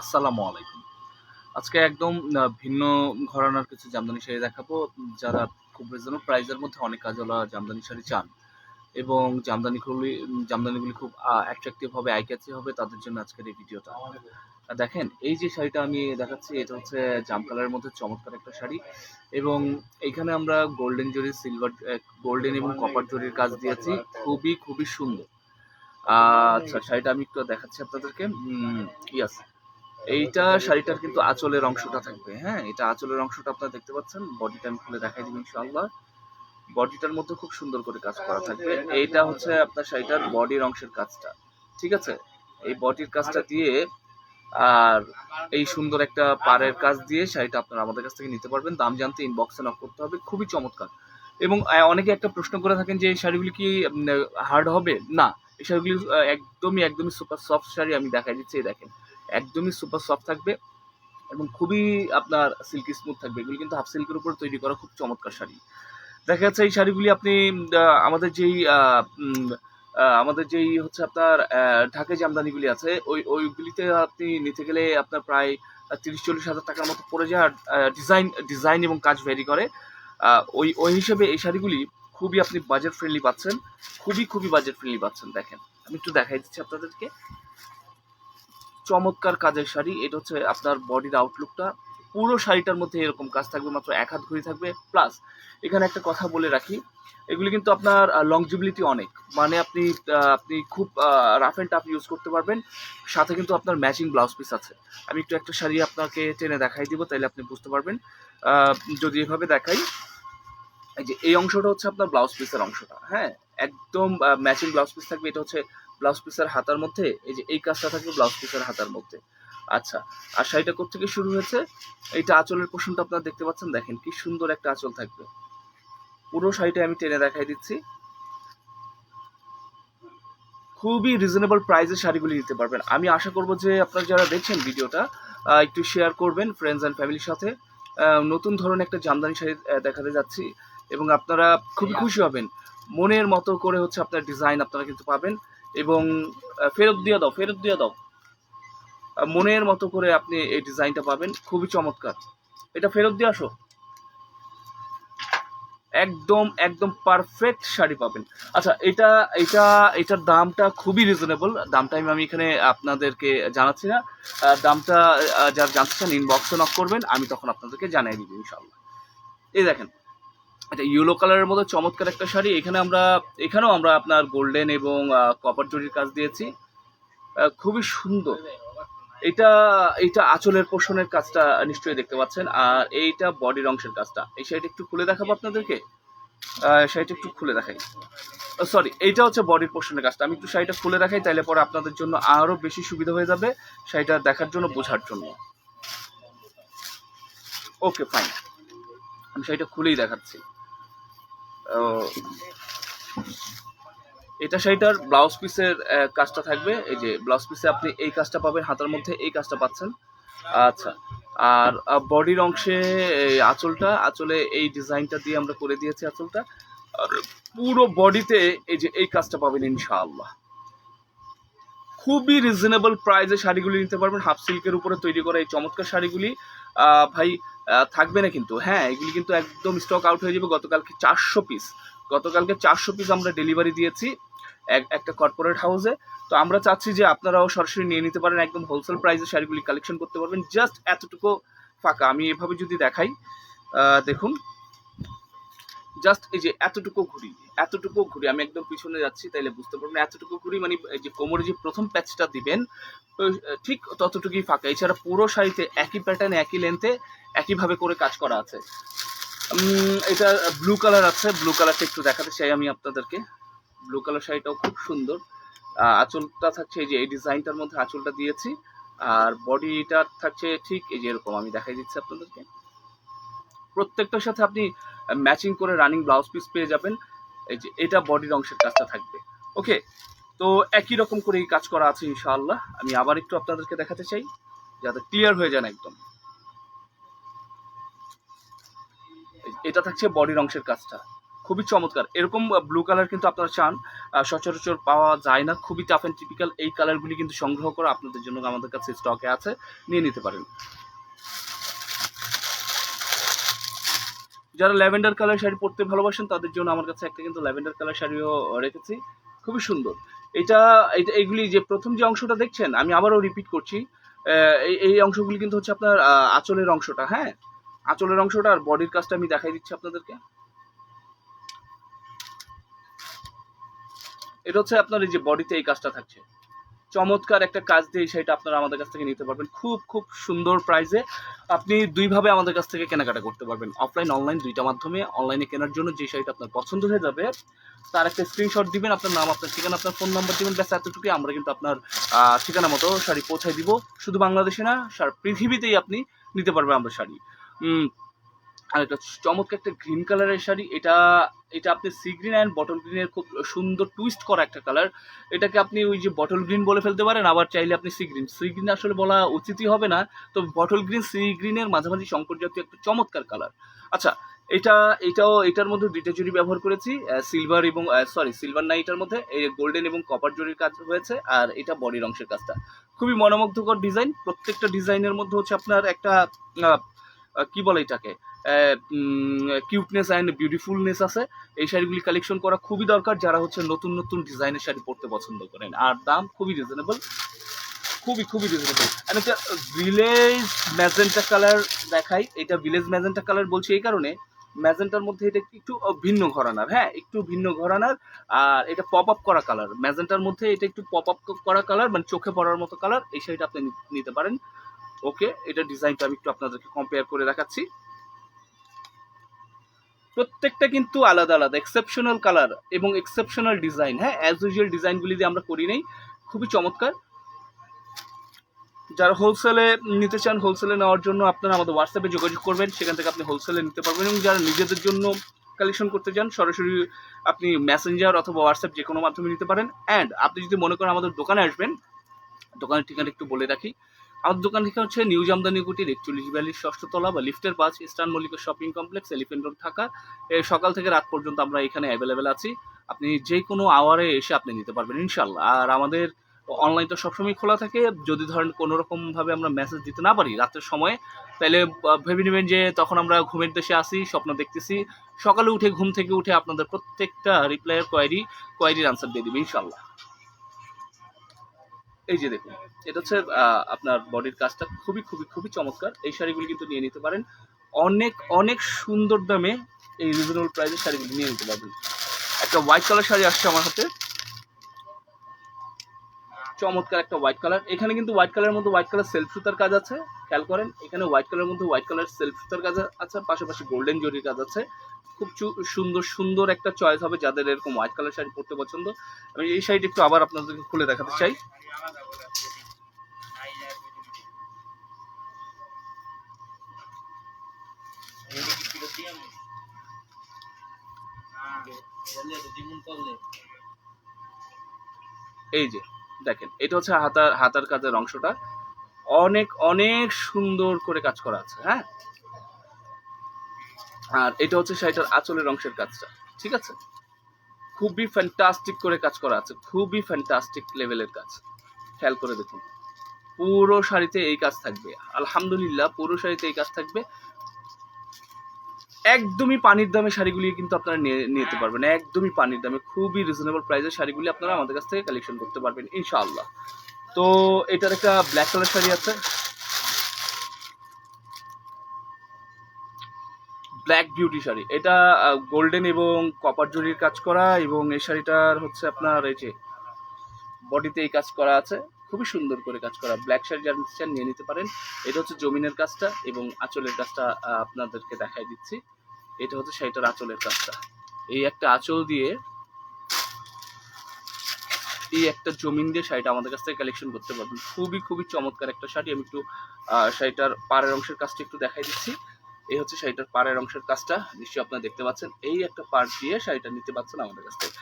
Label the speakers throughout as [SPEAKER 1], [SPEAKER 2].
[SPEAKER 1] আসসালামু আলাইকুম। আজকে একদম ভিন্ন ঘরানার কিছু জামদানি শাড়ি দেখাবো। যারা খুব রিজনেবল প্রাইসের মধ্যে অনেক কাজওয়ালা জামদানি শাড়ি চান এবং জামদানিগুলি জামদানিগুলি খুব অ্যাট্রাকটিভ হবে আই ক্যাচি হবে, তাদের জন্য আজকের এই ভিডিওটা। দেখেন, এই যে শাড়িটা আমি দেখাচ্ছি, এটা হচ্ছে জাম কালারের মধ্যে চমৎকার একটা শাড়ি এবং এখানে আমরা গোল্ডেন জরি সিলভার গোল্ডেন এবং কপার জরির কাজ দিয়েছি। খুবই খুবই সুন্দর। আচ্ছা শাড়িটা আমি একটু দেখাচ্ছি আপনাদেরকে। ইয়াস এইটা শাড়িটার কিন্তু আঁচলের অংশটা থাকবে হ্যাঁ? এটা আঁচলের অংশটা আপনারা দেখতে পাচ্ছেন। বডিটা আমি খুলে দেখাই দিব ইনশাআল্লাহ। বডিটার মধ্যে খুব সুন্দর করে কাজ করা থাকবে। এইটা হচ্ছে আপনার শাড়িটার বডির অংশের কাজটা, ঠিক আছে? এই বডির কাজটা দিয়ে আর এই সুন্দর একটা পাড়ের কাজ দিয়ে শাড়িটা আপনারা আমাদের কাছ থেকে নিতে পারবেন। দাম জানতে ইনবক্সে নক করতে হবে। খুবই চমৎকার। এবং অনেকে একটা প্রশ্ন করে থাকেন যে এই শাড়িগুলি কি হার্ড হবে? না, এই শাড়িগুলি একদমই একদমই সুপার সফট শাড়ি। আমি দেখাই দিচ্ছি দেখেন। একদমই সুপার সফট থাকবে এবং খুবই আপনার সিল্কি স্মুথ থাকবে। এগুলি কিন্তু হাফ সিল্কের উপর তৈরি করা খুব চমৎকার শাড়ি। দেখা যাচ্ছে এই শাড়িগুলি আপনি আমাদের যেই আমাদের যেই হচ্ছে আপনার ঢাকায় যে আমদানিগুলি আছে, ওই, ওইগুলিতে আপনি নিতে গেলে আপনার প্রায় তিরিশ, চল্লিশ হাজার টাকার মতো পড়ে যায় আর ডিজাইন ডিজাইন এবং কাজ ভ্যারি করে। ওই ওই হিসেবে এই শাড়িগুলি খুবই আপনি বাজেট ফ্রেন্ডলি পাচ্ছেন, খুবই খুবই বাজেট ফ্রেন্ডলি পাচ্ছেন, দেখেন। আমি একটু দেখাই দিচ্ছি আপনাদেরকে। চমৎকার কাজের শাড়ি। এটা হচ্ছে আপনার বডির আউটলুকটা পুরো শাড়িটার মধ্যে এরকম কাজ থাকবে, মাত্র এক হাত ঘড়ি থাকবে। প্লাস এখানে একটা কথা বলে রাখি, এগুলি কিন্তু আপনার লংজিবিলিটি অনেক। মানে আপনি আপনি খুব রাফ অ্যান্ড টাফ ইউজ করতে পারবেন। সাথে কিন্তু আপনার ম্যাচিং ব্লাউজ পিস আছে। আমি একটু একটা শাড়ি আপনাকে টেনে দেখাই দিব, তাইলে আপনি বুঝতে পারবেন। যদি এভাবে দেখাই, এই যে, এই অংশটা হচ্ছে আপনার ব্লাউজ পিসের অংশটা। হ্যাঁ একদম ম্যাচিং ব্লাউজ পিস থাকবে। এটা হচ্ছে ব্লাউজ পিসের হাতার মধ্যে, এই যে এই কাজটা থাকবে ব্লাউজ পিসের হাতার মধ্যে। আচ্ছা আর শাড়িটা থেকে শুরু হয়েছে? এইটা আঁচলের পোষণটা আপনারা দেখতে পাচ্ছেন, দেখেন কি সুন্দর একটা আঁচল থাকবে। পুরো শাড়িটা আমি টেনে দেখাই দিচ্ছি। খুবই রিজনেবল প্রাইসে শাড়িগুলি নিতে পারবেন। আমি আশা করব যে আপনারা যারা দেখছেন ভিডিওটা একটু শেয়ার করবেন ফ্রেন্ডস অ্যান্ড ফ্যামিলির সাথে। নতুন ধরনের একটা জামদানি শাড়ি দেখাতে যাচ্ছি এবং আপনারা খুবই খুশি হবেন। মনের মতো করে হচ্ছে আপনার ডিজাইন আপনারা কিন্তু পাবেন। এবং ফেরত দিয়ে দাও, ফেরত দিয়ে দাও। মনের মতো করে আপনি এই ডিজাইনটা পাবেন। খুবই চমৎকার। এটা ফেরত দিয়ে আসো। একদম একদম পারফেক্ট শাড়ি পাবেন। আচ্ছা এটা এটা, এটার দামটা খুবই রিজনেবল দামটা আমি এখানে আপনাদেরকে জানাচ্ছি না। দামটা যার জানতে চান ইনবক্সে নক করবেন। আমি তখন আপনাদেরকে জানিয়ে দিব ইনশাল্লাহ এই দেখেন এটা ইয়েলো কালারের মতো চমৎকার একটা শাড়ি। এখানে আমরা, এখানেও আমরা আপনার গোল্ডেন এবং কপার জরির কাজ দিয়েছি। খুবই সুন্দর। এটা এটা আঁচলের পোষণের কাজটা নিশ্চয়ই দেখতে পাচ্ছেন। আর এইটা বডির অংশের কাজটা। এই শাড়িটা একটু খুলে দেখাবো আপনাদেরকে? শাড়িটা একটু খুলে দেখাই। সরি এইটা হচ্ছে বডির পোর্শনের কাজটা। আমি একটু শাড়িটা খুলে দেখাই তাহলে পরে আপনাদের জন্য আরও বেশি সুবিধা হয়ে যাবে শাড়িটা দেখার জন্য, বোঝার জন্য। ওকে ফাইন আমি শাড়িটা খুলেই দেখাচ্ছি। এটা শাড়িটার ব্লাউজ পিসের কাজটা থাকবে। এই যে ব্লাউজ পিসে আপনি এই কাজটা পাবেন, হাতার মধ্যে এই কাজটা পাচ্ছেন। আচ্ছা আর বডির অংশে আঁচলটা, আঁচলে এই ডিজাইনটা দিয়ে আমরা করে দিয়েছি আঁচলটা। আর পুরো বডিতে এই যে এই কাজটা পাবেন ইনশাআল্লাহ। খুবই রিজনেবল প্রাইসে শাড়িগুলি নিতে পারবেন। হাফ সিল্কের উপরে তৈরি করা এই চমৎকার শাড়িগুলি। ভাই থাকবে না কিন্তু। হ্যাঁ এগুলি কিন্তু একদম স্টক আউট হয়ে যাবে। গতকালকে চারশো পিস গতকালকে চারশো পিস আমরা ডেলিভারি দিয়েছি এক, একটা কর্পোরেট হাউসে তো আমরা চাচ্ছি যে আপনারাও সরাসরি নিয়ে নিতে পারেন। একদম হোলসেল প্রাইসে শাড়িগুলি কালেকশন করতে পারবেন। জাস্ট এতটুকু ফাঁকা। আমি এভাবে যদি দেখাই দেখুন। জাস্ট এই যে এতটুকু ঘুরি এতটুকু ঘুরি, আমি একদম পিছনে যাচ্ছি, তাইলে বুঝতে পারবেন, এতটুকু ঘুরি মানে এই যে কোমরে যে প্রথম প্যাচটা দিবেন ঠিক ততটুকুই ফাঁকা। এছাড়া পুরো শাড়িতে একই প্যাটার্ন একই লেন্থে একইভাবে করে কাজ করা আছে। এটা ব্লু কালার আছে ব্লু কালারটা একটু দেখাতে চাই আমি আপনাদেরকে। ব্লু কালার শাড়িটাও খুব সুন্দর। আঁচলটা থাকছে এই যে, এই ডিজাইনটার মধ্যে আঁচলটা দিয়েছি। আর বডিটা থাকছে ঠিক এই যে এরকম, আমি দেখাই দিচ্ছি আপনাদেরকে। প্রত্যেকটার সাথে আপনি ম্যাচিং করে রানিং ব্লাউজ পিস পেয়ে যাবেন। এই যে, এটা বডির অংশের কাজটা থাকবে। ওকে তো একই রকম করে এই কাজ করা আছে ইনশাআল্লাহ। আমি আবার একটু আপনাদেরকে দেখাতে চাই, যাতে ক্লিয়ার হয়ে যান একদম। এটা থাকছে বডির অংশের কাজটা। খুবই চমৎকার। এরকম ব্লু কালার কিন্তু আপনারা চান সচরাচর পাওয়া যায় না। খুবই টাফ অ্যান্ড টিপিক্যাল এই কালারগুলি কিন্তু সংগ্রহ করা আপনাদের জন্য আমাদের কাছে স্টকে আছে। নিয়ে নিতে পারেন। যারা ল্যাভেন্ডার কালার শাড়ি পরতে ভালোবাসেন, তাদের জন্য আমার কাছে একটা কিন্তু ল্যাভেন্ডার কালার শাড়িও রেখেছি। খুবই সুন্দর। এটা এটা এইগুলি যে প্রথম যে অংশটা দেখছেন, আমি আবারও রিপিট করছি। এই অংশগুলি কিন্তু হচ্ছে আপনার আঁচলের অংশটা হ্যাঁ? আঁচলের অংশটা আর বডির কাজটা আমি দেখাই দিচ্ছি আপনাদেরকে। এটা হচ্ছে আপনার এই যে বডিতে এই কাজটা থাকছে। চমৎকার একটা কাজ দিয়ে সেটা আপনারা আমাদের কাছ থেকে নিতে পারবেন। খুব খুব সুন্দর প্রাইসে আপনি দুইভাবে আমাদের কাছ থেকে কেনাকাটা করতে পারবেন। অফলাইন অনলাইন দুইটা মাধ্যমে। অনলাইনে কেনার জন্য যে শাড়িটা আপনার পছন্দ হয়ে যাবে, তার একটা স্ক্রিনশট দিবেন, আপনার নাম, আপনার ঠিকানা, আপনার ফোন নাম্বার দিবেন, ব্যাস এতটুকুই আমরা কিন্তু আপনার ঠিকানা মতো শাড়ি পৌঁছায় দিব। শুধু বাংলাদেশে না, সারা পৃথিবীতেই আপনি নিতে পারবেন আমরা শাড়ি। আর একটা চমৎকার একটা গ্রিন কালারের শাড়ি। এটা এটা আপনি সি গ্রিন অ্যান্ড বটল গ্রিনের খুব সুন্দর টুইস্ট করা একটা কালার এটাকে আপনি ওই যে বটল গ্রিন বলে ফেলতে পারেন, আবার চাইলে আপনি সি গ্রিন সি গ্রিন আসলে বলা উচিতই হবে না তো বটল গ্রিন সি গ্রিনের মাঝামাঝি সংকট জাতীয় একটা চমৎকার কালার আচ্ছা এটা, এটাও, এটার মধ্যে দুইটা জুড়ি ব্যবহার করেছি সিলভার এবং সরি সিলভার না এটার মধ্যে, এই গোল্ডেন এবং কপার জরির কাজ হয়েছে, আর এটা বডির অংশের কাজটা। খুবই মনোমুগ্ধকর ডিজাইন প্রত্যেকটা ডিজাইনের মধ্যে হচ্ছে আপনার একটা কি বলে এটাকে? কিউটনেস অ্যান্ড বিউটিফুলনেস আছে। এই শাড়িগুলি কালেকশন করা খুবই দরকার যারা হচ্ছে নতুন নতুন ডিজাইনের শাড়ি পরতে পছন্দ করেন। আর দাম খুবই রিজনেবল খুবই খুবই রিজনেবল আর একটা ভিলেজ ম্যাজেন্টা কালার দেখাই। এটা ভিলেজ ম্যাজেন্টা কালার বলছি এই কারণে। ম্যাজেন্টার মধ্যে এটা একটু ভিন্ন ঘরানার। হ্যাঁ একটু ভিন্ন ঘরানার। আর এটা পপ আপ করা কালার ম্যাজেন্টার মধ্যে এটা একটু পপ আপ করা কালার মানে চোখে পড়ার মতো কালার এই শাড়িটা আপনি নিতে পারেন। ওকে, এটা ডিজাইনটা আমি একটু আপনাদেরকে কম্পেয়ার করে দেখাচ্ছি। প্রত্যেকটা কিন্তু আলাদা আলাদা এক্সেপশনাল কালার এবং এক্সেপশনাল ডিজাইন হ্যাঁ অ্যাজ ইউজুয়াল ডিজাইনগুলি দিয়ে আমরা করি নেই, খুবই চমৎকার। যারা হোলসেলে নিতে চান হোলসেলে নেওয়ার জন্য আপনারা আমাদের হোয়াটসঅ্যাপে যোগাযোগ করবেন, সেখান থেকে আপনি হোলসেলে নিতে পারবেন এবং যারা নিজেদের জন্য কালেকশন করতে চান, সরাসরি আপনি মেসেঞ্জার অথবা হোয়াটসঅ্যাপ যে কোনো মাধ্যমে নিতে পারেন। অ্যান্ড আপনি যদি মনে করেন আমাদের দোকানে আসবেন, দোকানের ঠিকানা একটু বলে রাখি। আমাদের দোকান থেকে হচ্ছে নিউ জামদানি কুটির, একচল্লিশ বিয়াল্লিশ ষষ্ঠ তলা বা লিফটের পাঁচ, eastern Mallika shopping complex, elephant road, Dhaka. সকাল থেকে রাত পর্যন্ত আমরা এখানে অ্যাভেলেবেল আছি। আপনি যে কোনো আওয়ারে এসে আপনি নিতে পারবেন ইনশাল্লাহ আর আমাদের অনলাইন তো সবসময় খোলা থাকে। যদি ধরেন কোনো রকমভাবে আমরা মেসেজ দিতে না পারি রাতের সময়, তাহলে ভেবে নেবেন যে তখন আমরা ঘুমের দেশে আসি স্বপ্ন দেখতেছি। সকালে উঠে ঘুম থেকে উঠে আপনাদের প্রত্যেকটা রিপ্লাইয়ের কোয়ারি কোয়ারির আনসার দিয়ে দিবে ইনশাল্লাহ এই যে দেখুন, এটা হচ্ছে আপনার বডির কাজটা খুবই খুবই খুবই চমৎকার। এই শাড়িগুলি কিন্তু নিয়ে নিতে পারেন। অনেক অনেক সুন্দর দামে এই রিজনেবল প্রাইসের শাড়িগুলি নিয়ে নিতে পারবেন। একটা হোয়াইট কালার শাড়ি আসছে আমার হাতে। চমৎকার একটা হোয়াইট কালার এখানে কিন্তু হোয়াইট কালারের মধ্যে হোয়াইট কালার সেলফ সুতার কাজ আছে। খেয়াল করেন, এখানে হোয়াইট কালারের মধ্যে হোয়াইট কালার সেলফ সুতার কাজ আছে, পাশাপাশি গোল্ডেন জরির কাজ আছে। খুব সুন্দর সুন্দর একটা চয়েস হবে যাদের এরকম হোয়াইট কালার শাড়ি পরতে পছন্দ। আমি এই শাড়িটা একটু আবার আপনাদেরকে খুলে দেখাতে চাই। এই যে, দেখেন, এটা হচ্ছে হাতার হাতার কাজের অংশটা। অনেক অনেক সুন্দর করে কাজ করা আছে হ্যাঁ? আর এটা হচ্ছে শাড়িটার আঁচলের অংশের কাজটা, ঠিক আছে? খুবই ফ্যান্টাস্টিক করে কাজ করা আছে, খুবই ফ্যান্টাস্টিক লেভেলের কাজ, খেয়াল করে দেখুন। পুরো শাড়িতে এই কাজ থাকবে, আলহামদুলিল্লাহ, পুরো শাড়িতে এই কাজ থাকবে। একদমই পানির দামে শাড়িগুলি কিন্তু আপনারা নিতে পারবেন, একদমই পানির দামে, খুবই রিজনেবল প্রাইসের শাড়িগুলি আপনারা আমাদের কাছ থেকে কালেকশন করতে পারবেন, ইনশাআল্লাহ। তো এটার একটা ব্ল্যাক কালার শাড়ি আছে। Black beauty sari. এটা গোল্ডেন এবং কপার জরির কাজ করা এবং এই শাড়িটার হচ্ছে আপনার এই যে বডিতে এই কাজ করা আছে। খুবই সুন্দর করে কাজ করা। ব্ল্যাক শাড়ি যারা নিয়ে নিতে পারেন। এটা হচ্ছে জমিনের কাজটা এবং আঁচলের কাজটা আপনাদেরকে দেখাই দিচ্ছি। এটা হচ্ছে শাড়িটার আঁচলের কাজটা। এই একটা আঁচল দিয়ে এই একটা জমিন দিয়ে শাড়িটা আমাদের কাছ থেকে কালেকশন করতে পারবেন। খুবই খুবই চমৎকার একটা শাড়ি। আমি একটু শাড়িটার পাড়ের অংশের কাজটা একটু দেখাই দিচ্ছি। এই হচ্ছে শাড়িটার পাড়ের অংশের কাজটা। নিশ্চয়ই আপনারা দেখতে পাচ্ছেন। এই একটা পাড় দিয়ে শাড়িটা নিতে পারছেন আমাদের কাছ থেকে।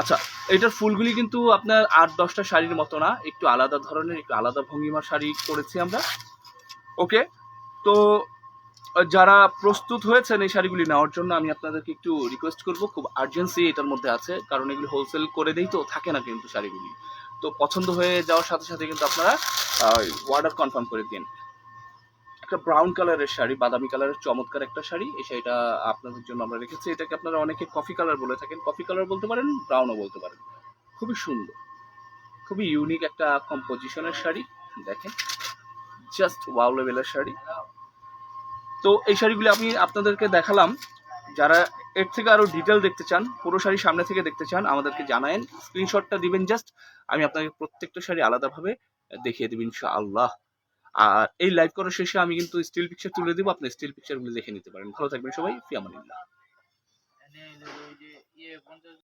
[SPEAKER 1] আচ্ছা এটার ফুলগুলি কিন্তু আপনার আট, দশটা শাড়ির মতো না। একটু আলাদা ধরনের, একটু আলাদা ভঙ্গিমার শাড়ি করেছি আমরা। ওকে তো যারা প্রস্তুত হয়েছেন এই শাড়িগুলি নেওয়ার জন্য, আমি আপনাদেরকে একটু রিকোয়েস্ট করব, খুব আর্জেন্সি এটার মধ্যে আছে, কারণ এগুলি হোলসেল করে দেই তো, থাকে না কিন্তু শাড়িগুলি। তো পছন্দ হয়ে যাওয়ার সাথে সাথে কিন্তু আপনারা অর্ডার কনফার্ম করে দিন। একটা ব্রাউন কালারের শাড়ি, বাদামি কালারের চমৎকার একটা শাড়ি, এই শাড়িটা আপনাদের জন্য আমরা রেখেছি। এটাকে আপনারা অনেকে কফি কালার বলে থাকেন। কফি কালার বলতে পারেন ব্রাউনও বলতে পারেন। খুবই সুন্দর, খুবই ইউনিক একটা কম্পোজিশনের শাড়ি, দেখেন। জাস্ট ওয়াও লেভেলের শাড়ি। তো এই শাড়িগুলি আমি আপনাদেরকে দেখালাম। যারা এর থেকে আরও ডিটেল দেখতে চান, পুরো শাড়ি সামনে থেকে দেখতে চান, আমাদেরকে জানায়েন। স্ক্রিনশটটা দিবেন জাস্ট আমি আপনাকে প্রত্যেকটা শাড়ি আলাদাভাবে দেখিয়ে দেব ইনশাআল্লাহ। আর এই লাইভ করার শেষে আমি কিন্তু স্টিল পিকচার তুলে দেবো, আপনি স্টিল পিকচারগুলো দেখে নিতে পারেন। ভালো থাকবেন সবাই ফিয়ামানিল্লাহ